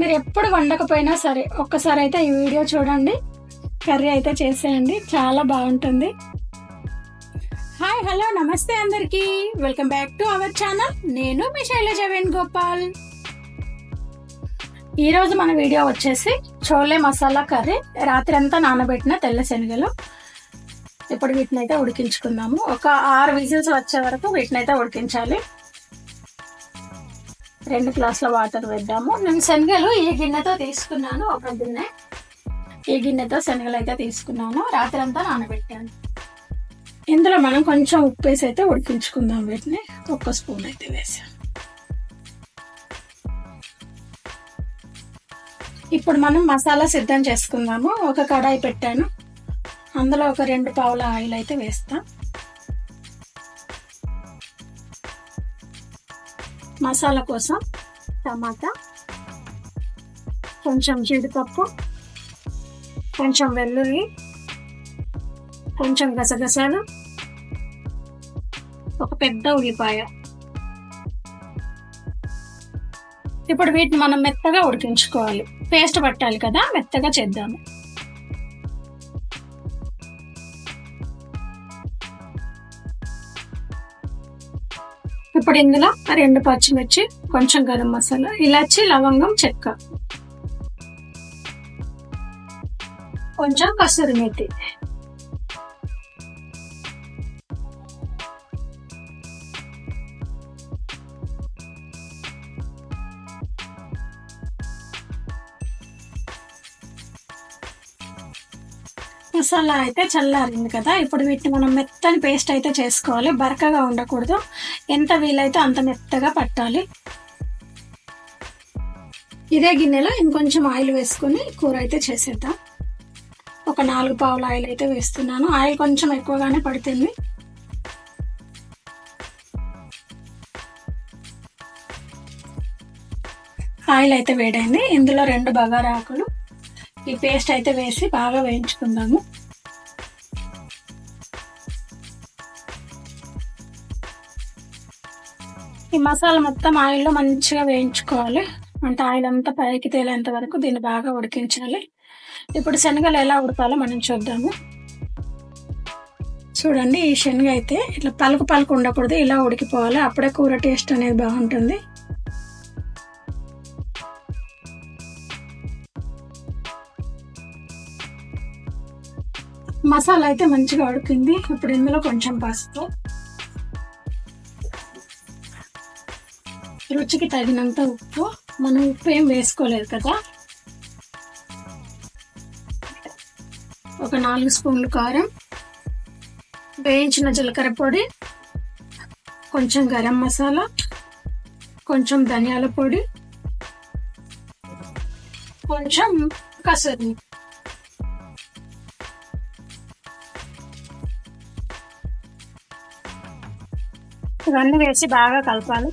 మీరు ఎప్పుడు వండకపోయినా సరే ఒక్కసారి అయితే ఈ వీడియో చూడండి. కర్రీ అయితే చేసేయండి. చాలా బాగుంటుంది. హాయ్ హలో నమస్తే అందరికి. Welcome back to our channel. నేను మీ శైలజ వేణుగోపాల్ ఈ రోజు మన వీడియో వచ్చేసి చోలే మసాలా కర్రీ. రాత్రి అంతా నానబెట్టిన తెల్ల శనగలు. ఇప్పుడు వీటిని అయితే ఉడికించుకుందాము. ఒక ఆరు విజిల్స్ వచ్చే వరకు వీటిని అయితే ఉడికించాలి. రెండు గ్లాసుల వాటర్ వేద్దాము. నేను శనగలు ఈ గిన్నెతో తీసుకున్నాను. ఒక గిన్నె. ఈ గిన్నెతో శనగలు అయితే తీసుకున్నాను. రాత్రి అంతా నానబెట్టాను. ఇందులో మనం కొంచెం ఉప్పు వేసి అయితే ఉడికించుకుందాం. వీటిని ఒక్క స్పూన్ అయితే వేసాం ఇప్పుడు మనం మసాలా సిద్ధం చేసుకుందాము. ఒక కడాయి పెట్టాను. అందులో ఒక రెండు పావుల ఆయిల్ అయితే వేస్తాం. మసాలా కోసం టమాటా కొంచెం జీడిపప్పు కొంచెం వెల్లుల్లి కొంచెం గసగసాలు ఒక పెద్ద ఉల్లిపాయ. ఇప్పుడు వీటిని మనం మెత్తగా ఉడికించుకోవాలి. పేస్ట్ పట్టాలి కదా మెత్తగా చేద్దాము. ఇప్పుడు ఇందులో రెండు పచ్చిమిర్చి కొంచెం గరం మసాలా ఇలాచి లవంగం చెక్క. కొంచెం కసూరి మెతి. మసాలా అయితే చల్లారింది కదా. ఇప్పుడు వీటిని మనం మెత్తని పేస్ట్ అయితే చేసుకోవాలి. బరకగా ఉండకూడదు. ఎంత వీలైతే అంత మెత్తగా పట్టాలి. ఇదే గిన్నెలో ఇంకొంచెం ఆయిల్ వేసుకొని కూర అయితే చేసేద్దాం. ఒక నాలుగు పావుల ఆయిల్ అయితే వేస్తున్నాను. ఆయిల్ కొంచెం ఎక్కువగానే పడుతుంది. ఆయిల్ అయితే వేడైంది. ఇందులో రెండు బగారా ఆకులు ఈ పేస్ట్ అయితే వేసి బాగా వేయించుకుందాము. ఈ మసాలా మొత్తం ఆయిల్లో మంచిగా వేయించుకోవాలి. అంటే ఆయిల్ అంతా పైకి తేలేంత వరకు దీన్ని బాగా ఉడికించాలి. ఇప్పుడు శనగలు ఎలా ఉడకాలో మనం చూద్దాము. చూడండి ఈ శనగ అయితే ఇట్లా పలుకు పలుకు ఉండకూడదు. ఇలా ఉడికిపోవాలి. అప్పుడే కూర టేస్ట్ అనేది బాగుంటుంది. మసాలా అయితే మంచిగా ఉడికింది. ఇప్పుడు ఇందులో కొంచెం పసుపు. రుచికి తగినంత ఉప్పు. మనం ఉప్పు ఏం వేసుకోలేదు కదా. ఒక నాలుగు స్పూన్లు కారం. వేయించిన జీలకర్ర పొడి. కొంచెం గరం మసాలా. కొంచెం ధనియాల పొడి. కొంచెం కసూరి ఇవన్నీ వేసి బాగా కలపాలి.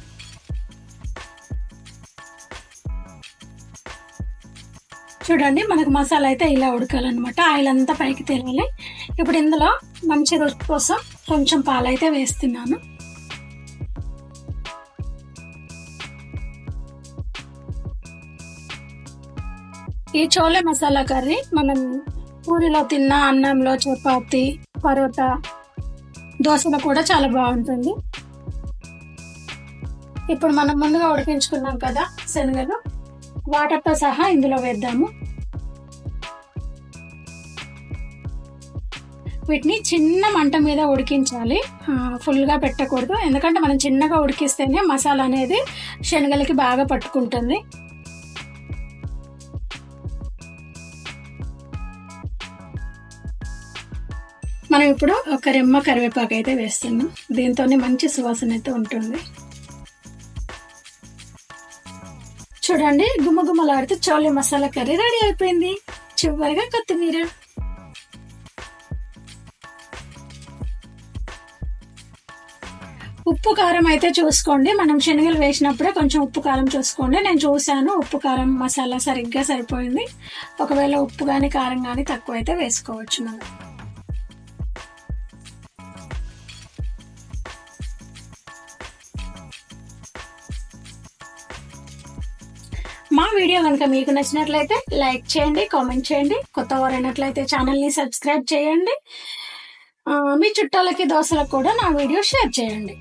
చూడండి మనకు మసాలా అయితే ఇలా ఉడకాలన్నమాట. ఆయిల్ అంతా పైకి తేలాలి. ఇప్పుడు ఇందులో మంచి రుచి కోసం కొంచెం పాలైతే వేస్తున్నాను. ఈ చోలే మసాలా కర్రీ మనం పూరిలో తిన్న అన్నంలో చపాతి పరోటా దోశలో కూడా చాలా బాగుంటుంది. ఇప్పుడు మనం ముందుగా ఉడికించుకున్నాం కదా శనగలు. వాటర్తో సహా ఇందులో వేద్దాము. వీటిని చిన్న మంట మీద ఉడికించాలి. ఫుల్గా పెట్టకూడదు. ఎందుకంటే మనం చిన్నగా ఉడికిస్తేనే మసాలా అనేది శనగలకి బాగా పట్టుకుంటుంది. మనం ఇప్పుడు ఒక రెమ్మ కరివేపాకు అయితే వేస్తున్నాం. దీంతోనే మంచి సువాసన అయితే ఉంటుంది. చూడండి గుమ్మగుమ్మలాడితే చోలే మసాలా కర్రీ రెడీ అయిపోయింది. చివరిగా కొత్తిమీర. ఉప్పు కారం అయితే చూసుకోండి. మనం శనగలు వేసినప్పుడే కొంచెం ఉప్పు కారం చూసుకోండి. నేను చూశాను ఉప్పు కారం మసాలా సరిగ్గా సరిపోయింది. ఒకవేళ ఉప్పు కానీ కారం కానీ తక్కువ అయితే వేసుకోవచ్చు మనం. వీడియో కనుక మీకు నచ్చినట్లయితే లైక్ చేయండి కామెంట్ చేయండి కొత్త వారైనట్లయితే ఛానల్ని సబ్స్క్రైబ్ చేయండి. మీ చుట్టాలకి దోశలకు కూడా నా వీడియో షేర్ చేయండి.